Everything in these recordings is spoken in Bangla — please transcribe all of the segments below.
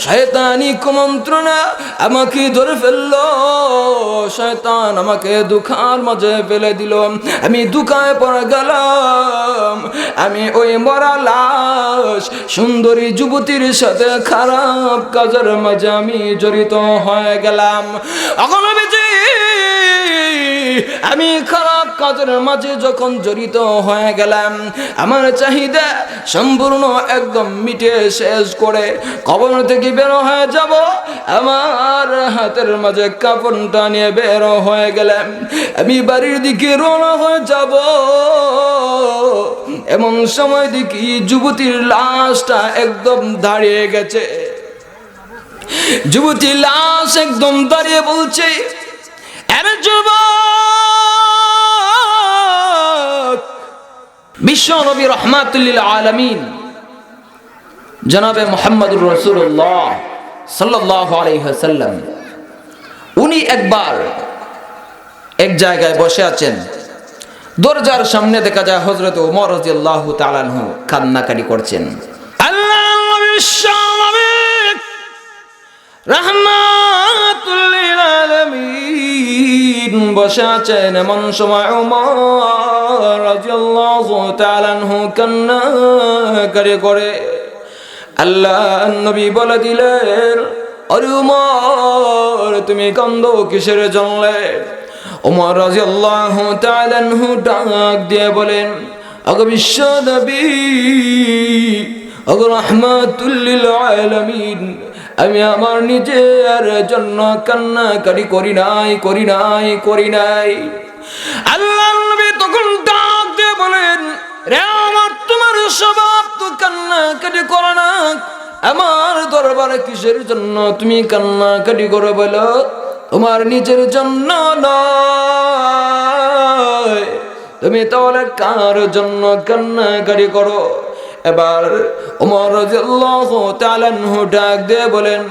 শয়তানি কুমন্ত্রণা আমাকে ধরে ফেলল। শয়তান আমাকে দুঃখার মাঝে ফেলে দিল। আমি দুঃখায় পড়ে গেলাম। আমি ওই মরা লাশ সুন্দরী যুবতীর সাথে খারাপ কাজের মাঝে আমি জড়িত হয়ে গেলাম। অগনবীজি আমি খারাপ কাজের মাঝে যখন জড়িত হয়ে গেলাম, আমার চাহিদা সম্পূর্ণ একদম মিটে শেষ করে কবর থেকে বের হয়ে যাব। আমার হাতের মাঝে কাপড়টা নিয়ে বের হয়ে গেলাম। আমি বাড়ির দিকে রওনা হয়ে যাব। এমন সময় দেখি যুবতীর লাশটা একদম দাঁড়িয়ে গেছে। যুবতী লাশ একদম দাঁড়িয়ে বলছে এর যুবক বিশ্ব নবী রহমাতুল্লিল আলমিন, জনাবে মোহাম্মদুর রসুল্লাহ সাল্লাহ আলহ্লাম উনি একবার এক জায়গায় বসে আছেন। দরজার সামনে দেখা যায় হজরত উমর রাজিয়াল্লাহ তালানহু কান্নাকারি করছেন। আল্লাহ বিশ্ব বসে আছেন এমন সময় করে করে। আল্লাহ নবী বলে দিলেন, আরে তুমি কান্দ কিসের জন্যে? উমর রাদিয়াল্লাহু তাআলা আনহু ডাক দিয়ে বলেন অগ বিশ্ব নবী অগ রহমাতুল্লিল আলামিন। আমি আমার নিজের জন্য কান্নাকারি করি নাই করি নাই করি নাই। আল্লাহ নবী তখন ডাক দিয়ে বলেন, রে আমার তোমার স্বভাব তো কান্নাকাটি করো না। আমার দরবারে কিসের জন্য তুমি কান্নাকাটি করো বলো? তোমার নিজের জন্য নয়। তুমি তাহলে কার জন্য কান্নাকারি করো? এবার ওমর রাদিয়াল্লাহু ডাক দিয়ে বলেন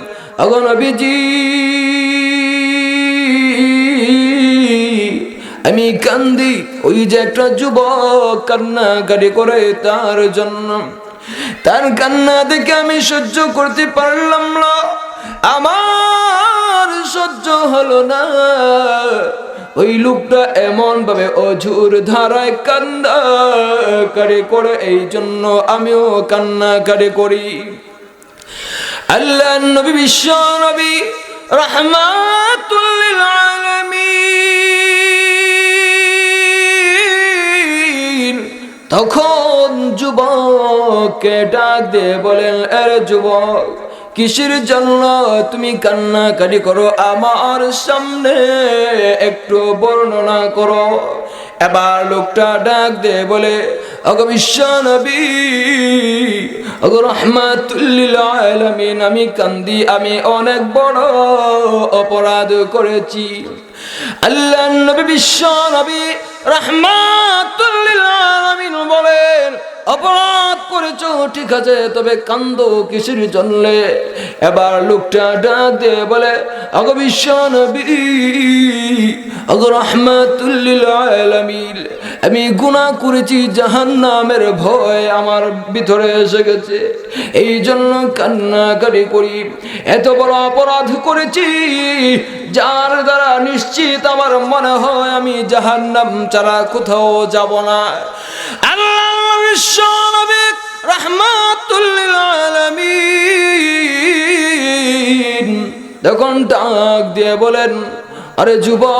ওগো নবীজি, আমি কান্দি, ওই যে একটা যুবক কান্নাকারি করে তার জন্য। তার কান্না দেখে আমি সহ্য করতে পারলাম না। আমার সহ্য হলো না। ওই লোকটা এমন ভাবে অঝুর ধারায় কান্না করে করে, এই জন্য আমিও কান্না করে করি। আল্লাহ নবী, বিশ্ব নবী, রহমাতুল্লিল আলামিন। তখন যুবককে ডাক দিয়ে বলেন, এর যুবক কিসের জন্য তুমি কান্নাকারি করো? আমার সামনে একটু বর্ণনা করো। এবার লোকটা ডাক দে বলে আমি কান্দি, আমি অনেক বড় অপরাধ করেছি। আল্লাহ নবী বিশ্ব নবী রহমাতুল্লিল বলেন অপরাধ করেছ, ঠিক আছে, তবে কান্দ কিসের জন্যে? এবার লোকটা ডাক দিয়ে বলে অগ বিশ্ব নবী অগ আমি গুনাহ করেছি জাহান্নামের ভয়, আমার ভিতরে এসে গেছে। এই জন্য কান্নাকারি করি। এত বড় অপরাধ করেছি, যার দ্বারা নিশ্চিত আমার মনে হয় আমি জাহান্নাম ছাড়া কোথাও যাব না। আল্লাহ বিশ্ব নবী রহমাতুল্লিল আলামিন। তখন ডাক দিয়ে বলেন, আরে যুবক,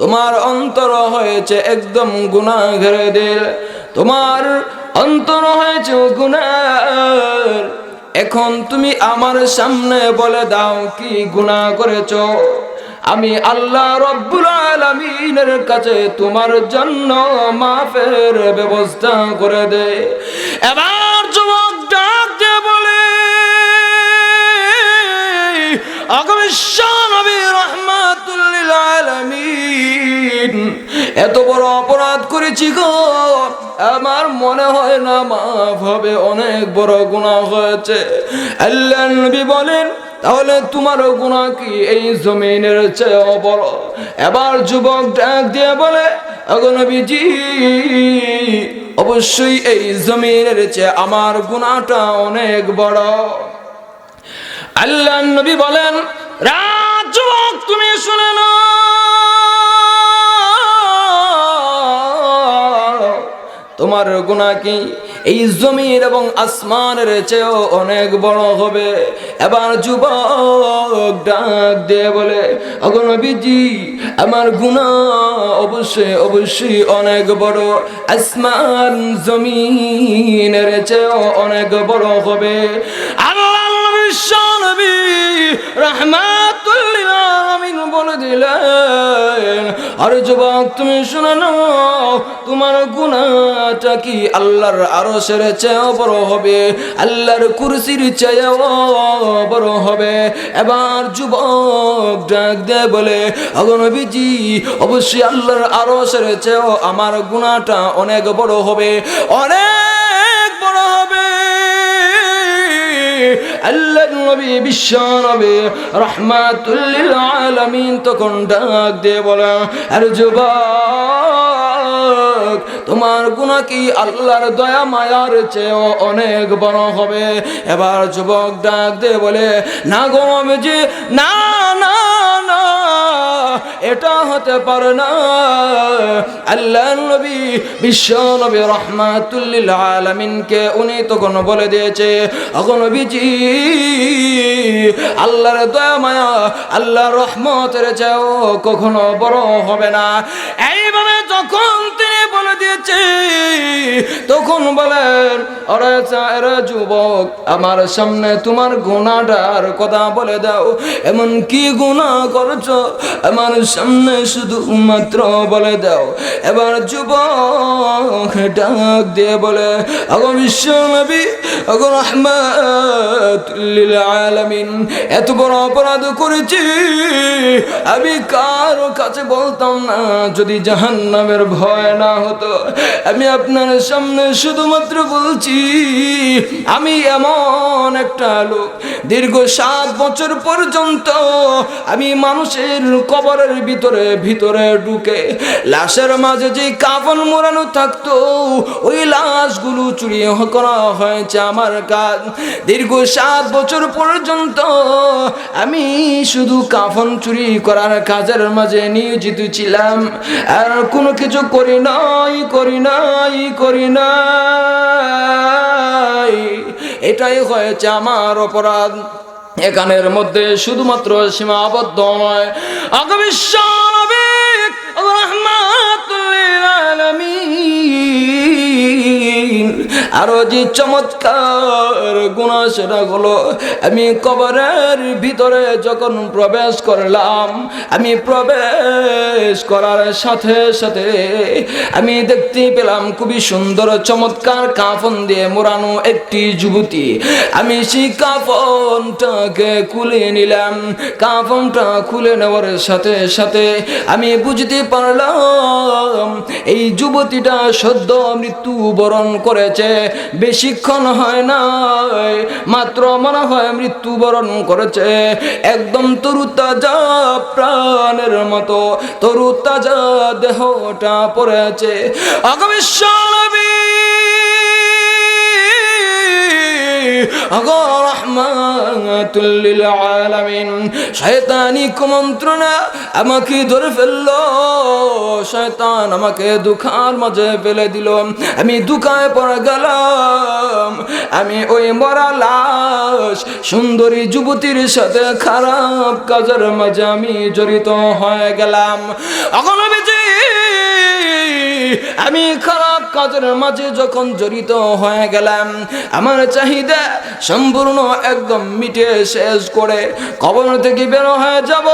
তোমার অন্তর হয়েছে একদম গুনাহ ঘেরে দিল তোমার অন্তর হয়েছে গুনার এখন তুমি আমার সামনে বলে দাও, কি গুনাহ করেছ? আমি আল্লাহ রব্বুল আলামিনের কাছে তোমার জন্য মাফের ব্যবস্থা করে দে। এবার যুবক ডাক দিয়ে বলে এত বড় অপরাধ করেছি গো। আমার মনে হয় না মাফ হবে, অনেক বড় গুনাহ হয়েছে। আল্লাহ নবী বলেন তাহলে তোমার গুণা কি? এই জমিনের চেয়েও বড়। এবার যুবক ডাক দিয়ে বলে অগনবীজি অবশ্যই এই জমিনের চেয়ে আমার গুণাটা অনেক বড়। আল্লাহ নবী বলেন যুবক, তুমি শুনে না তোমার গুণা কি? এই জমির এবং আসমানের চেয়েও অনেক বড় হবে। এবার যুবক ডাক দিয়ে বলে অগণবিজি আমার গুণা অবশ্যই অবশ্যই অনেক বড়। আসমান জমিনের চেয়েও অনেক বড় হবে। আল্লাহ বিশ্ব নবী রহমাতুল্লিল আলামিন বলে দিলেন, আরে যুবক, তুমি শুনে নাও, তোমার কি আল্লাহর আরও সেরে হবে? কুরসির বড় হবে? এবার যুবক ডাক দে বলে অবশ্যই আল্লাহর আরও সেরে আমার গুণাটা অনেক বড় হবে। অনেক আল্লাহ নবী বিশ্ব নবী রহমাতুল্লিল আলামিন তখন ডাক দিয়ে বলে, আর যুবক, তোমার গুণা কি আল্লাহর দয়া মায়ার চেয়েও অনেক বড় হবে? এবার যুবক ডাক দিয়ে বলে, না গো যে না না না এটা হতে পারে না। আল্লাহ নবী, বিশ্ব নবী রহমাতুল্লিল আলামিনকে উনি তখন বলে দিয়েছে। অগনবীজি আল্লাহর দয়া, মায়া, আল্লাহর রহমতের চেয়েও কখনো বড় হবে না। এইভাবে যখন তিনি বলে দিয়েছে, তখন বলেন ওরে চায়রা যুবক, আমার সামনে তোমার গুণাটার কথা বলে দাও। এমন কি গুণা করছ? আমার সামনে শুধু মাত্র বলে দাও। এবার যুবক ডাক দিয়ে বলে, আগো বিশ্ব নবী আগো রহমাতুল্লিল এত বড় অপরাধ করেছি। আমি কারও কাছে বলতাম না, যদি জাহান্নামের ভয় না হতো। আমি আপনার সামনে শুধুমাত্র বলছি, আমি এমন একটা লোক, দীর্ঘ সাত বছর পর্যন্ত আমি মানুষের কবরের ভিতরে ভিতরে ঢুকে লাশের মাঝে যে কাফন মোড়ানো থাকতো, ওই লাশগুলো চুরি করা হয়েছে আমার কাজ দীর্ঘ সাত বছর পর্যন্ত আমি শুধু কাফন চুরি করার কাজের মাঝে নিয়োজিত ছিলাম। আর কোনো কিছু করি নাই করি নাই করি নাই। এটাই হয়েছে আমার অপরাধ। এখানের মধ্যে শুধুমাত্র সীমাবদ্ধ নয়। অগবিশ্ব আরও যে চমৎকার গুণা সেটা হলো, আমি কবরের ভিতরে যখন প্রবেশ করলাম, আমি প্রবেশ করার সাথে সাথে আমি দেখতে পেলাম খুবই সুন্দর চমৎকার কাফন দিয়ে মোড়ানো একটি যুবতী। আমি সেই কাফনটাকে খুলে নিলাম। কাফনটা খুলে নেওয়ার সাথে সাথে আমি বুঝতে পারলাম, এই যুবতীটা সদ্য মৃত্যু বরণ করেছে। বেশিক্ষণ হয় নাই, মাত্র মনে হয় মৃত্যুবরণ করেছে। একদম তরু তাজা প্রাণের মতো তরু তাজা দেহটা পড়েছে। আগামী আগো আলামিন। শয়তানি কুমন্ত্রণা আমাকে ধরে ফেলল। শয়তান আমাকে মাঝে ফেলে দিল। আমি পড়ে গেলাম। আমি ওই মরা লাশ সুন্দরী যুবতীর সাথে খারাপ কাজের মাঝে আমি জড়িত হয়ে গেলাম। এখন আমি খারাপ কাজের মাঝে যখন জড়িত হয়ে গেলাম, আমার চাহিদা সম্পূর্ণ একদম মিটে শেষ করে কবর থেকে বের হয়ে যাব।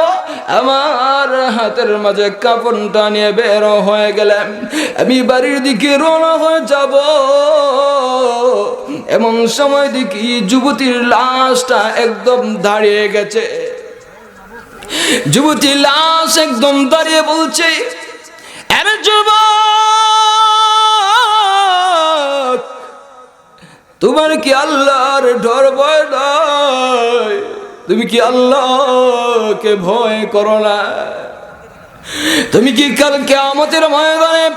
আমার হাতের মাঝে কাপড়টা নিয়ে বের হয়ে গেলাম। আমি বাড়ির দিকে রওনা হয়ে যাব। এমন সময় দেখি যুবতীর লাশটা একদম দাঁড়িয়ে গেছে। যুবতী লাশ একদম দাঁড়িয়ে বলছে, আরে যুবক তোমার কি আল্লাহর ডর ভয় নয় তুমি কি আল্লাহকে ভয় করো না? তুমি কি কালকে আমাদের ময়দানে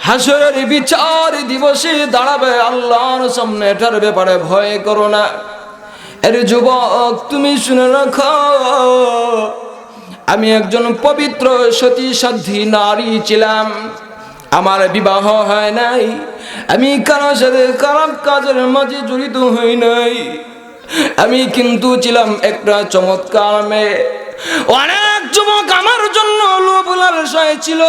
হাসরের বিচার দিবসে দাঁড়াবে আল্লাহর সামনে? এটার ব্যাপারে ভয় করো না। এর যুবক, তুমি শুনে রাখো। আমি একজন পবিত্র সতী সাধ্যী নারী ছিলাম। আমার বিবাহ হয় নাই। আমি কারও সাথে খারাপ কাজের মাঝে জড়িত হই নাই। আমি কিন্তু ছিলাম একটা চমৎকার মেয়ে। অনেক যুবক আমার জন্য লোভ লালসায় ছিল,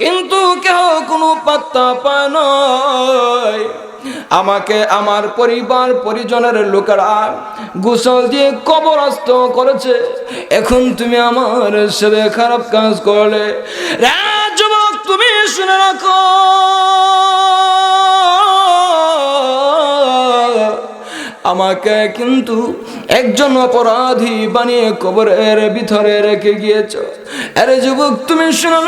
কিন্তু কেহ কোনো পাত্তা পায় আমাকে আমার পরিবার, পরিজনের লোকেরা গোসল দিয়ে কবরস্ত করেছে। এখন তুমি আমার সেবে খারাপ কাজ করলে। রে রাখো। আমাকে কিন্তু একজন অপরাধী বানিয়ে কবরের ভিতরে রেখে গিয়েছ। আরে যুবক, তুমি শুনো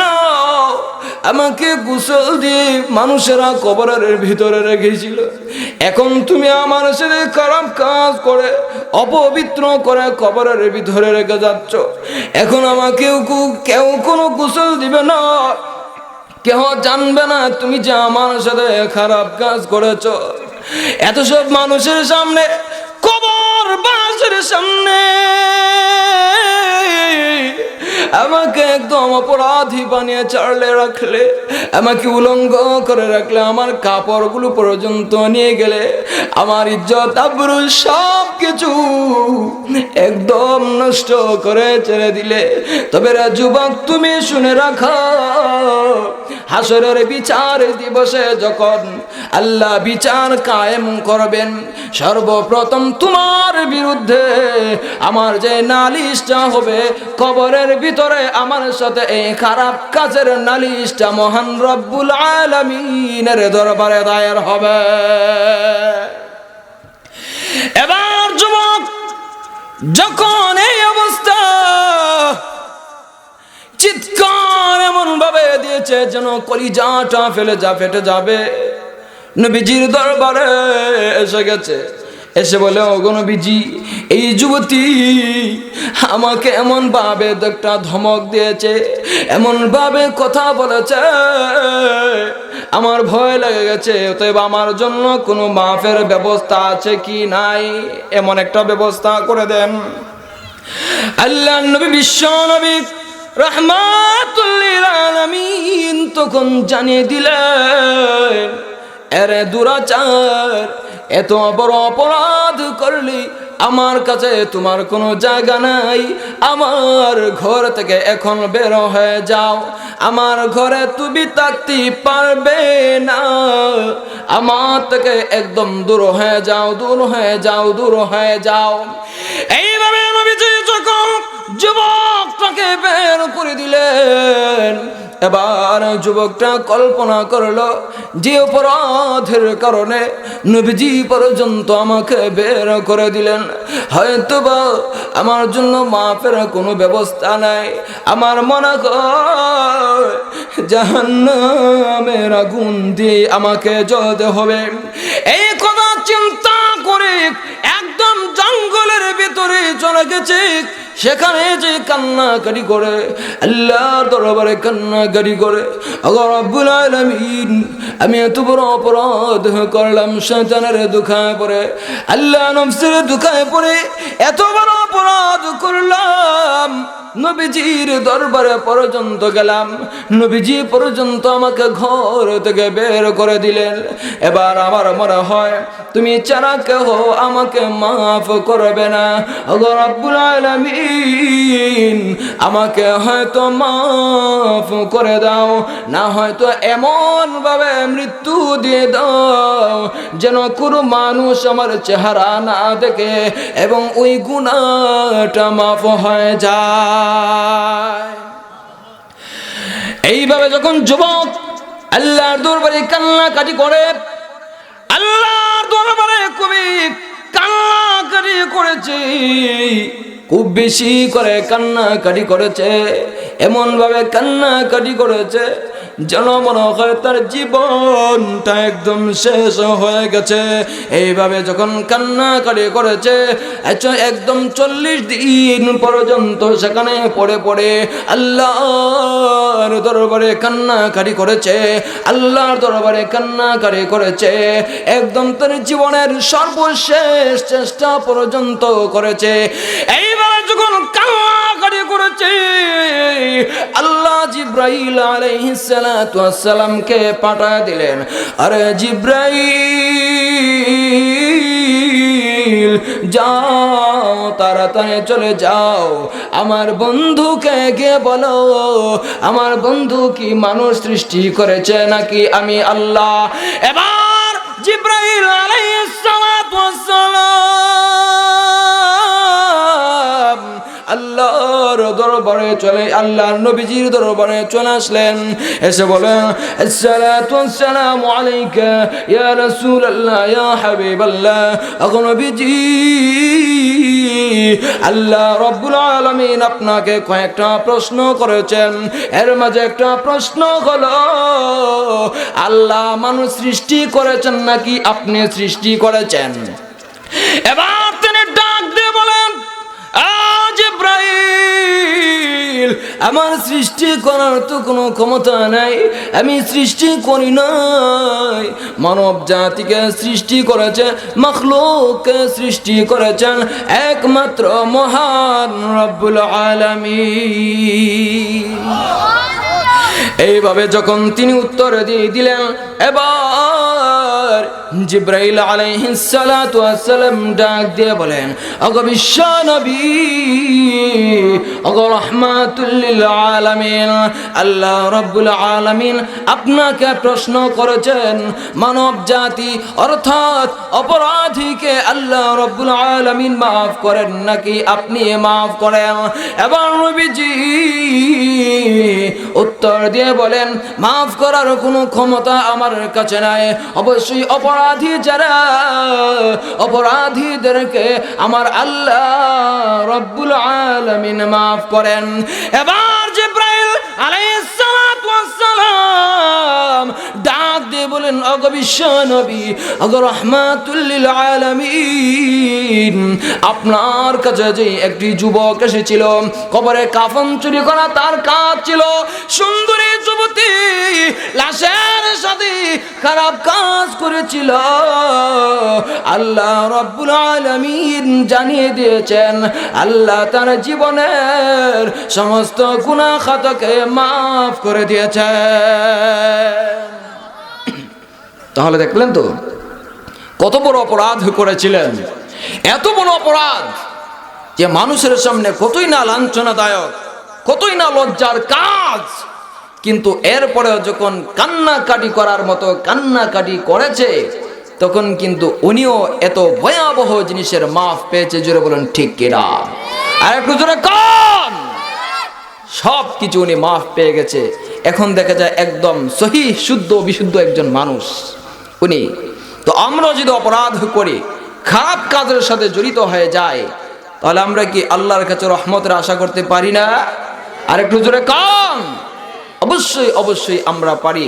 আমাকে গোসল দিয়ে মানুষেরা কবরের ভিতরে রেখেছিল। এখন তুমি আমার সাথে খারাপ কাজ করে, অপবিত্র করে কবরের ভিতরে রেখে যাচ্ছ। এখন আমাকে কেউ কোনো গোসল দিবে না। কেউ জানবে না তুমি যে আমার সাথে খারাপ কাজ করেছ? এত সব মানুষের সামনে, কবর বাসের সামনে। আমাকে একদম অপরাধী বানিয়ে চাড়লে রাখলে, আমাকে উলঙ্গ করে রাখলে, আমার কাপড়গুলো পর্যন্ত নিয়ে গেলে, আমার ইজ্জত, আবরু সব কিছু একদম নষ্ট করে ছেড়ে দিলে। তবে যুবক তুমি শুনে রাখো, হাসরের বিচার দিবসে যখন আল্লাহ বিচার কায়েম করবেন, সর্বপ্রথম তোমার বিরুদ্ধে আমার যে নালিশটা হবে, কবরের ভিতরে আমার সাথে এই খারাপ কাজের নালিশটা মহান রব্বুল আলমিনের দরবারে দায়ের হবে। এবার যুবক, যখন এই অবস্থা চিৎকার এমন ভাবে দিয়েছে যেন কলিজাটা ফেলে যা, ফেটে যাবে। নবীজির দরবারে এসে গেছে। এসে বলে অগণবীজি এই যুবতী আমাকে এমন ভাবে একটা ধমক দিয়েছে, এমন ভাবে কথা বলেছে, আমার ভয় লেগে গেছে, অতএব আমার জন্য কোনো মাফের ব্যবস্থা আছে কি নাই? এমন একটা ব্যবস্থা করে দেন। আল্লাহ নবী, বিশ্ব নবী, রহমাতুল্লিল আলামিন তখন জানিয়ে দিলেন, এরে দুরাচার এত বড় অপরাধ করলি, আমার কাছে তোমার কোনো জায়গা নাই। আমার ঘর থেকে এখন বের হয়ে যাও। আমার ঘরে তুমি থাকতে পারবে না। আমার থেকে একদম দূর হয়ে যাও, দূর হয়ে যাও, দূর হয়ে যাও। এইভাবে যখন যুবকটাকে বের করে দিলেন। এবার যুবকটা কল্পনা করল যে অপরাধের কারণে নবীজি পর্যন্ত আমাকে বের করে দিলেন। হয়তো বা আমার জন্য মাফের কোনো ব্যবস্থা নাই। আমার মনে জাহান্নামের আগুন দিয়ে আমাকে জ্বলতে হবে। এই কথা চিন্তা করে একদম জঙ্গলের ভিতরে চলে গেছে। সেখানে যে কান্নাকাটি করে আল্লাহ দরবারে কান্নাকাটি করে আগর আব্বুল আলমিন, আমি এত বড় অপরাধ করলাম শয়তানের দুঃখায় পড়ে, আল্লাহ নফসের দুঃখায় পড়ে, এত বড় অপরাধ করলাম। নবীজির দরবারে পর্যন্ত গেলাম। নবীজি পর্যন্ত আমাকে ঘর থেকে বের করে দিলেন। এবার আমার মনে হয়, তুমি চারা কেহ আমাকে মাফ করবে না। আলমিন আমাকে হয়তো মাফ করে দাও, না হয়তো এমন ভাবে মৃত্যু দিয়ে দাও যেন কোনো মানুষ আমার চেহারা না দেখে এবং ওই গুণাটা মাফ হয়ে যায়। এইভাবে যখন যুবক আল্লাহর দরবারে কান্নাকাটি করে, আল্লাহর দরবারে খুবই কান্নাকাটি করেছে, খুব বেশি করে কান্নাকাটি করেছে এমন ভাবে কান্নাকাটি করেছে যেন মনে হয় তার জীবনটা একদম শেষ হয়ে গেছে। এইভাবে যখন কান্নাকাটি করেছে একদম চল্লিশ দিন পর্যন্ত সেখানে পড়ে পড়ে আল্লাহর দরবারে কান্নাকাটি করেছে, আল্লাহর দরবারে কান্নাকাটি করেছে, একদম তার জীবনের সর্বশেষ চেষ্টা পর্যন্ত করেছে। এইভাবে জিব্রাইল আলাইহিস সালাতু ওয়াস সালামকে পাঠায় দিলেন। আরে জিব্রাইল, যাও, তাড়াতাড়ি চলে যাও। আমার বন্ধুকে গিয়ে বলো, আমার বন্ধু কি মানুষ সৃষ্টি করেছে নাকি আমি আল্লাহ? এবার জিব্রাইল আলাইহিস সালাতু সালাম আল্লাহর দরবারে চলে, আল্লাহর নবীজির দরবারে চলে আসলেন। এসে বলেন, আসসালাতু ওয়াসসালামু আলাইকা ইয়া রাসূলুল্লাহ, ইয়া হাবিবাল্লাহ। এখন নবীজি, আল্লাহ রব্বুল আলামিন আপনাকে কয়েকটা প্রশ্ন করেছেন। এর মাঝে একটা প্রশ্ন হলো, আল্লাহ মানুষ সৃষ্টি করেছেন নাকি আপনি সৃষ্টি করেছেন? এবার আমার সৃষ্টি করার তো কোনো ক্ষমতা নাই, আমি সৃষ্টি করি নাই। মানব জাতিকে সৃষ্টি করেছে, মখলুককে সৃষ্টি করেছেন একমাত্র মহান রব্বুল আলামিন। এইভাবে যখন তিনি উত্তর দিয়ে দিলেন, এবার জিব্রাইল আলাইহিস সালাতু ডাক দিয়ে বলেন ওগো বিশ্ব নবী ওগো রাহমাতুল লিল আলামিন, আল্লাহ রাব্বুল আলামিন আপনাকে প্রশ্ন করেছেন, মানব জাতি অর্থাৎ অপরাধীকে আল্লাহ রাব্বুল আলামিন মাফ করেন নাকি আপনি মাফ করেন? এবার নবীজি উত্তর দিয়ে বলেন, মাফ করার কোনো ক্ষমতা আমার কাছে নাই। অবশ্যই অপরাধী যারা, অপরাধীদেরকে আমার আল্লাহ রব্বুল আলামিন মাফ করেন। এবার ওয়াস সালাম ডাক দিয়ে বলেন, অগ নবী, অগ রহমাতুল লিল আপনার কাছে যে একটি যুবক এসেছিল, কবরে কাফন চুরি করা তার কাজ ছিল, সুন্দরী যুবতী লাশের সাথে খারাপ কাজ করেছিল। আল্লাহ রব্বুল আলামিন জানিয়ে দিয়েছেন, আল্লাহ তার জীবনের সমস্ত গুনাহ খাতাকে মাফ করে দিয়েছেন। তাহলে দেখলেন তো, কত বড় অপরাধ করেছিলেন। এত বড় অপরাধ যে মানুষের সামনে কতই না লাঞ্ছনাদায়ক, কতই না লজ্জার কাজ কিন্তু এরপরেও যখন কান্নাকাটি করার মতো কান্নাকাটি করেছে, তখন কিন্তু উনিও এত ভয়াবহ জিনিসের মাফ পেয়েছে, জোরে বলেন, ঠিক কিনা আর একটু জোরে কম সব কিছু উনি মাফ পেয়ে গেছে। এখন দেখা যায় একদম সহি, শুদ্ধ, বিশুদ্ধ একজন মানুষ উনি। তো আমরা যদি অপরাধ করি, খারাপ কাজের সাথে জড়িত হয়ে যায়, তাহলে আমরা কি আল্লাহর কাছে রহমতের আশা করতে পারি না? আর একটু জোরে কম অবশ্যই অবশ্যই আমরা পারি।